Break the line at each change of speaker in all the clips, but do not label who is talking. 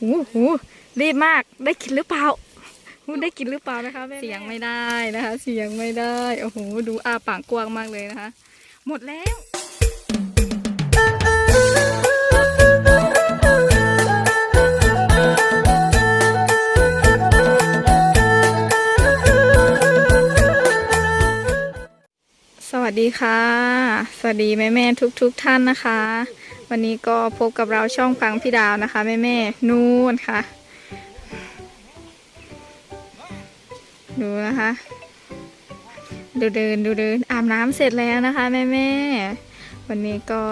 หูหูรีบมากได้กินหรือเปล่าหูได้กินหรือเปล่านะคะแม่เสียงไม่ได้นะคะ เสียงไม่ได้โอ้โหดูอาปากกว้างมากเลยนะคะ หมดแล้วสวัสดีค่ะ สวัสดีแม่แม่ทุกทุกท่านนะคะ วันนี้ก็พบกับเราช่องฟังพี่ดาวนะคะ แม่แม่นู่นค่ะ ดูนะคะ ดูเดินดูเดินอาบน้ำเสร็จแล้วนะคะ แม่แม่วันนี้ก็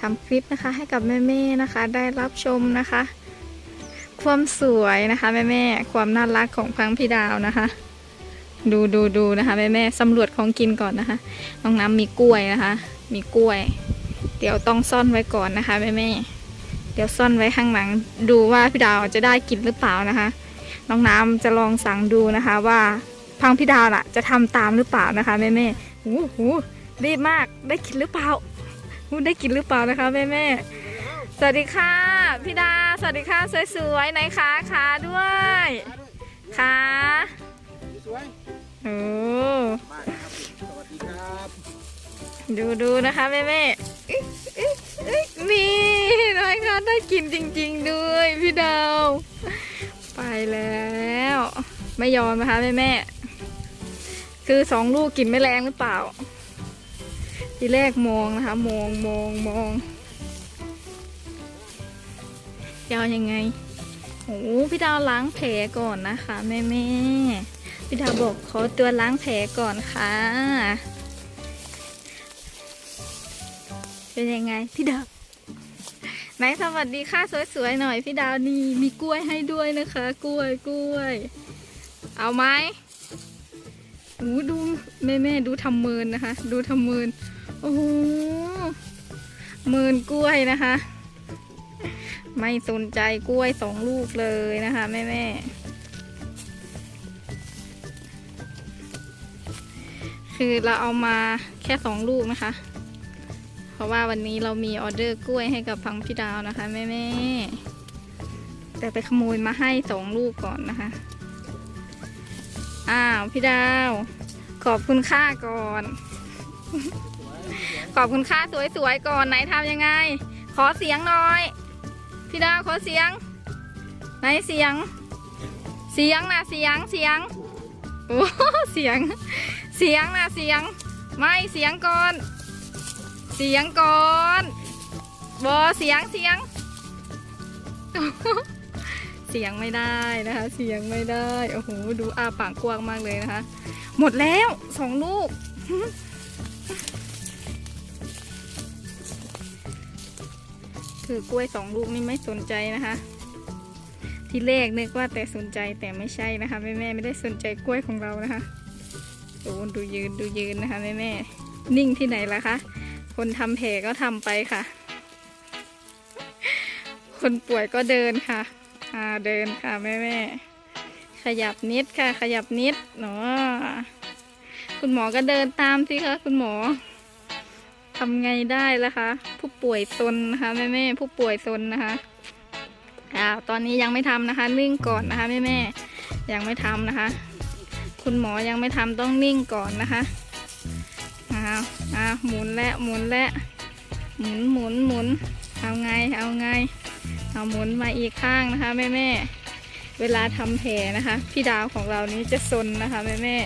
ทำคลิปนะคะ ให้กับแม่แม่นะคะ ได้รับชมนะคะ ความสวยนะคะแม่แม่ความน่ารักของพังพี่ดาวนะคะ ดูดูดูนะคะแม่แม่สำรวจของกินก่อนนะคะ น้องน้ำมีกล้วยนะคะ มีกล้วย เดี๋ยวต้องซ่อนไว้ก่อนนะคะแม่แม่เดี๋ยวซ่อนไว้ข้างหลัง ดูว่าพี่ดาวจะได้กินหรือเปล่านะคะ น้องน้ำจะลองสั่งดูนะคะ ว่าพังพี่ดาวล่ะ จะทำตามหรือเปล่านะคะแม่แม่หูหูรีบมากได้กินหรือเปล่าหูได้กินหรือเปล่านะคะแม่แม่สวัสดีค่ะพี่ดา สวัสดีค่ะสวยๆไหนคะขาด้วยขา
สวย
โอ้
มากครับสวัสดีครับ
ดูดูนะคะแม่แม่ กินจริง ๆ ด้วย พี่ดาว ไปแล้ว ไม่ยอมนะคะแม่แม่ คือสองลูกกินไม่แรงหรือเปล่า ทีแรกมองนะคะ มองมองมองจะเอายังไงโอ้พี่ดาวล้างแผลก่อนนะคะแม่แม่พี่ดาวบอกขอตัวล้างแผลก่อนค่ะ เป็นยังไงพี่ดาว ไหนสวัสดีค่ะสวยๆหน่อยพี่ดาวนี่มีกล้วยให้ด้วยนะคะ กล้วยกล้วย เอาไหมโอ้ดูแม่แม่ๆดูทำเมินนะคะ ดูทำเมินโอ้โหเมินกล้วยนะคะ ไม่สนใจกล้วยสองลูกเลยนะคะแม่แม่ๆคือเราเอามาแค่สองลูกนะคะ เพราะว่าวันนี้เรามีออเดอร์กล้วยให้กับพังพี่ดาวนะคะแม่แม่แต่ไปขโมยมาให้สองลูกก่อนนะคะ อ้าวพี่ดาว ขอบคุณค่าก่อน ขอบคุณค่าสวยๆก่อนไหนทำยังไง ขอเสียงหน่อย พี่ดาวขอเสียง ไหนเสียง เสียงนะเสียงเสียงโอ้เสียง เสียงนะเสียง ไม่เสียงก่อน เสียงก่อนบอเสียงเสียง เสียงไม่ได้นะคะ เสียงไม่ได้โอ้โหดูอาปากกว้างมากเลยนะคะ หมดแล้วสองลูกคือกล้วยสองลูกนี่ไม่สนใจนะคะ ที่แรกนึกว่าแต่สนใจแต่ไม่ใช่นะคะแม่แม่ไม่ได้สนใจกล้วยของเรานะคะโอ้ดูยืนดูยืนนะคะแม่แม่นิ่งที่ไหนล่ะคะ คนทำแผลก็ทำไปค่ะ คนป่วยก็เดินค่ะอ่าเดินค่ะแม่แม่ขยับนิดค่ะ ขยับนิดเนาะคุณหมอก็เดินตามสิคะคุณหมอทำไงได้ล่ะคะ ผู้ป่วยซนนะคะแม่แม่ผู้ป่วยซนนะคะอ้าวตอนนี้ยังไม่ทำนะคะ นิ่งก่อนนะคะแม่แม่ยังไม่ทำนะคะ คุณหมอยังไม่ทำต้องนิ่งก่อนนะคะ อ้าวอ้าวหมุนและหมุนและหมุนหมุนหมุนเอาไงเอาไงเอาหมุนมาอีกข้างนะคะแม่แม่เวลาทำแผลนะคะ พี่ดาวของเรานี้จะซนนะคะแม่แม่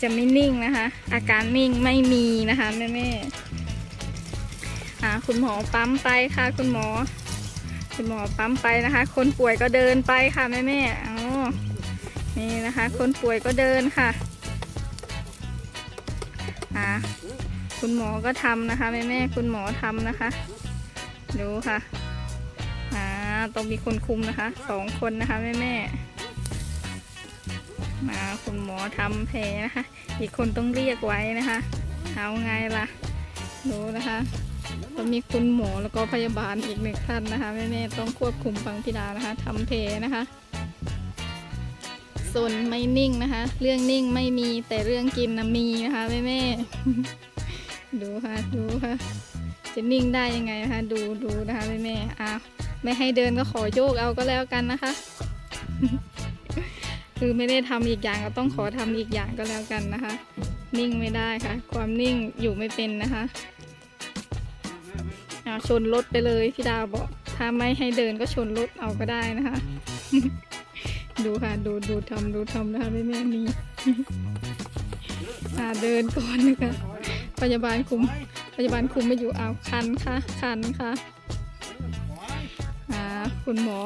จะไม่นิ่งนะคะ อาการนิ่งไม่มีนะคะแม่แม่อ่าคุณหมอปั๊มไปค่ะคุณหมอ คุณหมอปั๊มไปนะคะ คนป่วยก็เดินไปค่ะแม่แม่อ๋อนี่นะคะ คนป่วยก็เดินค่ะ อ่าคุณหมอก็ทำนะคะแม่แม่ๆคุณหมอทำนะคะ ดูค่ะอ่าต้องมีคนคุมนะคะสองคนนะคะแม่แม่ๆมาคุณหมอทำแผลนะคะ อีกคนต้องเรียกไว้นะคะเอาไงล่ะดูนะคะก็มีคุณหมอแล้วก็พยาบาลอีกหนึ่งท่านนะคะแม่แม่ๆต้องควบคุมฟังพิดานะคะทำแผลนะคะ สนไม่นิ่งนะคะ เรื่องนิ่งไม่มีแต่เรื่องกินนะมีนะคะแม่แม่ๆดูค่ะดูค่ะ จะนิ่งได้ยังไงนะคะ ดูดูนะคะแม่แม่ๆอ้าวไม่ให้เดินก็ขอโยกเอาก็แล้วกันนะคะ คือไม่ได้ทำอีกอย่างก็ต้องขอทำอีกอย่างก็แล้วกันนะคะ นิ่งไม่ได้ค่ะ ความนิ่งอยู่ไม่เป็นนะคะเอาชนรถไปเลยพี่ดาวบอกถ้าไม่ให้เดินก็ชนรถเอาก็ได้นะคะ ดูค่ะ ดูดูทำดูทำนะคะแม่ๆนี่อ่าเดินก่อนนะคะพยาบาลคุมพยาบาลคุมไม่อยู่เอาคันค่ะคันค่ะอ่าคุณหมอ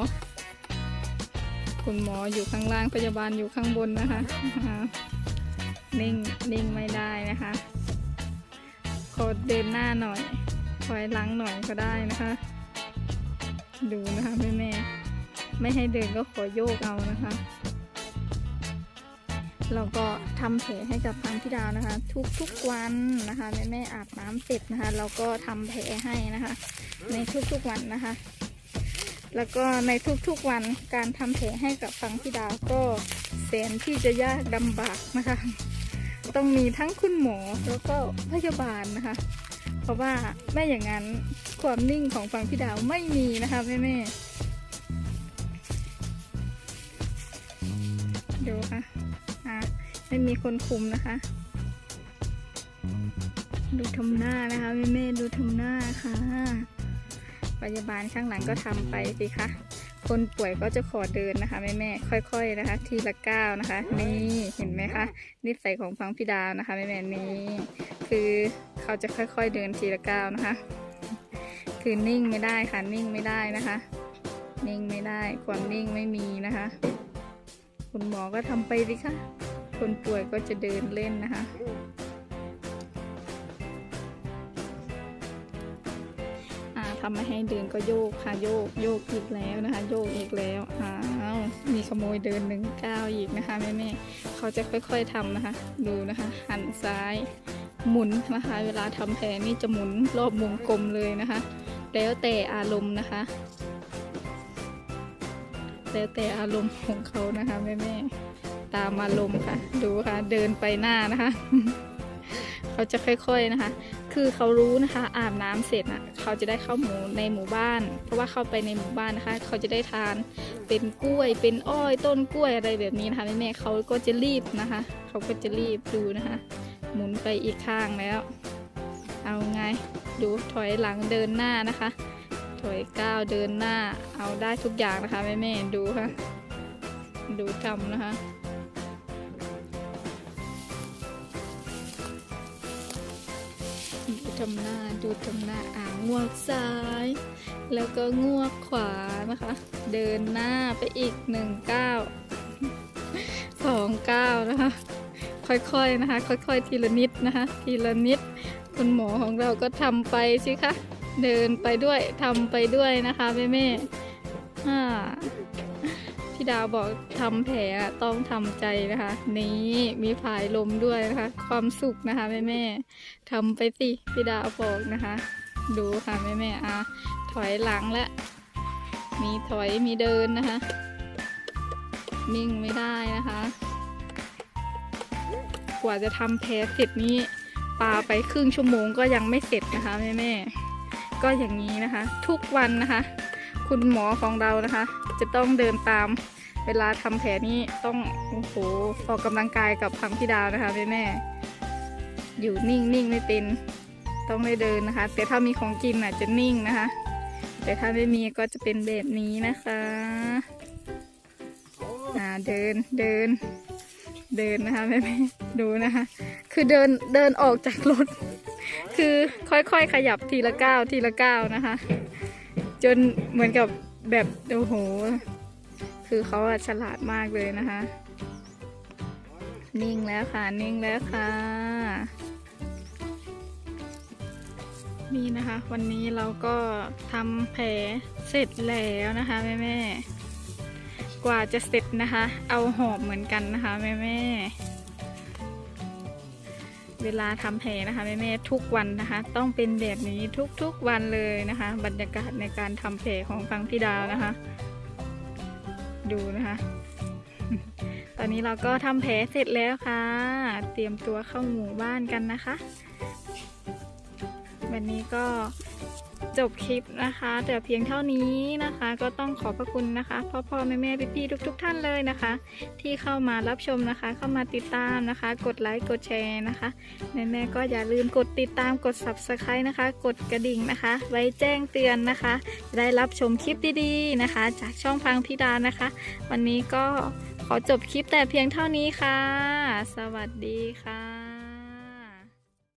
คุณหมออยู่ข้างล่างพยาบาลอยู่ข้างบนนะคะนิ่งนิ่งไม่ได้นะคะขอเดินหน้าหน่อยถอยหลังหน่อยก็ได้นะคะ ดูนะคะแม่แม่ ไม่ให้เดินก็ขอโยกเอานะคะ เราก็ทำแผลให้กับทางพี่ดาวนะคะ ทุกๆวันนะคะแม่แม่อาบน้ำเสร็จนะคะ เราก็ทำแผลให้นะคะ ในทุกๆวันนะคะ แล้วก็ในทุกๆวันการทำแผลให้กับฟังพี่ดาวก็แสนที่จะยากลำบากนะคะ ต้องมีทั้งคุณหมอแล้วก็พยาบาลนะคะ เพราะว่าไม่อย่างนั้นความนิ่งของฟังพี่ดาวไม่มีนะคะแม่แม่ ดูค่ะอะไม่มีคนคุมนะคะ ดูทำหน้านะคะแม่แม่ๆดูทำหน้าค่ะพยาบาลข้างหลังก็ทำไปสิคะคนป่วยก็จะขอเดินนะคะแม่แม่ๆค่อย ๆนะคะ ทีละก้าวนะคะ นี่เห็นไหมคะนิสัยของฟังพี่ดาวนะคะแม่แม่ๆนี่คือเขาจะค่อย ๆ เดินทีละก้าวนะคะ คือนิ่งไม่ได้ค่ะนิ่งไม่ได้นะคะ นิ่งไม่ได้ความนิ่งไม่มีนะคะ คุณหมอก็ทำไปสิคะคนป่วยก็จะเดินเล่นนะคะทำม่ให้เดินก็โยกค่ะโยกโยกอีกแล้วนะคะ โยกอีกแล้วอ้าวมีขโมยเดินหนึ่งก้าวอีกนะคะแม่แม่เขาจะค่อยๆทำนะคะ ดูนะคะ หันซ้าย หมุนนะคะ เวลาทำแผลนี่จะหมุนรอบวงกลมเลยนะคะ แล้วแต่อารมณ์นะคะ แล้วแต่อารมณ์ของเขานะคะแม่แม่ๆตามอารมณ์ค่ะ ดูค่ะ เดินไปหน้านะคะ เขาจะค่อยๆนะคะ คือเขารู้นะคะ อาบน้ำเสร็จนะเขาจะได้เข้าหมู่ในหมู่บ้าน เพราะว่าเข้าไปในหมู่บ้านนะคะ เขาจะได้ทานเป็นกล้วย เป็นอ้อยต้นกล้วยอะไรแบบนี้นะคะแม่ๆเขาก็จะรีบนะคะ เขาก็จะรีบดูนะคะ หมุนไปอีกข้างแล้ว เอาไง ดูถอยหลังเดินหน้านะคะ ถอยก้าวเดินหน้าเอาได้ทุกอย่างนะคะแม่ๆดูค่ะ ดูทำนะคะดูทำหน้าดูทำหน้าอ่างงวกซ้าย แล้วก็งวกขวานะคะ เดินหน้าไปอีกหนึ่งก้าวสองก้าวนะคะ ค่อยๆนะคะ ค่อยๆ ทีละนิดนะคะ ทีละนิด คุณหมอของเราก็ทำไปสิคะ เดินไปด้วยทำไปด้วยนะคะแม่แม่พี่ดาวบอกทำแผลต้องทำใจนะคะ นี่มีผายลมด้วยนะคะ ความสุขนะคะแม่แม่ทำไปสิพี่ดาวบอกนะคะ ดูค่ะแม่แม่อะถอยหลังและ มีถอยมีเดินนะคะ นิ่งไม่ได้นะคะ กว่าจะทำแผลเสร็จนี้ปาไปครึ่งชั่วโมงก็ยังไม่เสร็จนะคะแม่แม่ ก็อย่างนี้นะคะ ทุกวันนะคะ คุณหมอของเรานะคะ จะต้องเดินตามเวลาทำแผลนี้ต้องโอ้โหออกกำลังกายกับพังพี่ดาวนะคะแม่แม่ๆอยู่นิ่งนิ่งไม่เป็นต้องได้เดินนะคะ แต่ถ้ามีของกินอะจะนิ่งนะคะ แต่ถ้าไม่มีก็จะเป็นแบบนี้นะคะอ่าเดินเดิน เดินนะคะแม่แม่ดูนะคะ คือเดินเดินออกจากรถ คือค่อยๆขยับทีละก้าวทีละก้าวนะคะ จนเหมือนกับแบบโอ้โห คือเขาฉลาดมากเลยนะคะ นิ่งแล้วค่ะนิ่งแล้วค่ะ นี่นะคะ วันนี้เราก็ทำแผลเสร็จแล้วนะคะแม่แม่ กว่าจะเสร็จนะคะ เอาหอบเหมือนกันนะคะแม่แม่เวลาทำแผลนะคะแม่แม่ทุกวันนะคะ ต้องเป็นแบบนี้ทุกๆวันเลยนะคะ บรรยากาศในการทำแผลของฟังพี่ดาวนะคะ ดูนะคะ ตอนนี้เราก็ทำแผลเสร็จแล้วค่ะ เตรียมตัวเข้าหมู่บ้านกันนะคะ วันนี้ก็ จบคลิปนะคะ แต่เพียงเท่านี้นะคะ ก็ต้องขอบพระคุณนะคะพ่อพ่อแม่แม่พี่พี่ๆทุกๆท่านเลยนะคะ ที่เข้ามารับชมนะคะ เข้ามาติดตามนะคะ กดไลค์กดแชร์นะคะแม่แม่ก็อย่าลืมกดติดตามกด subscribe นะคะ กดกระดิ่งนะคะ ไว้แจ้งเตือนนะคะจะได้รับชมคลิปดีๆนะคะ จากช่องพังพิดานะคะ วันนี้ก็ขอจบคลิปแต่เพียงเท่านี้ค่ะ สวัสดีค่ะ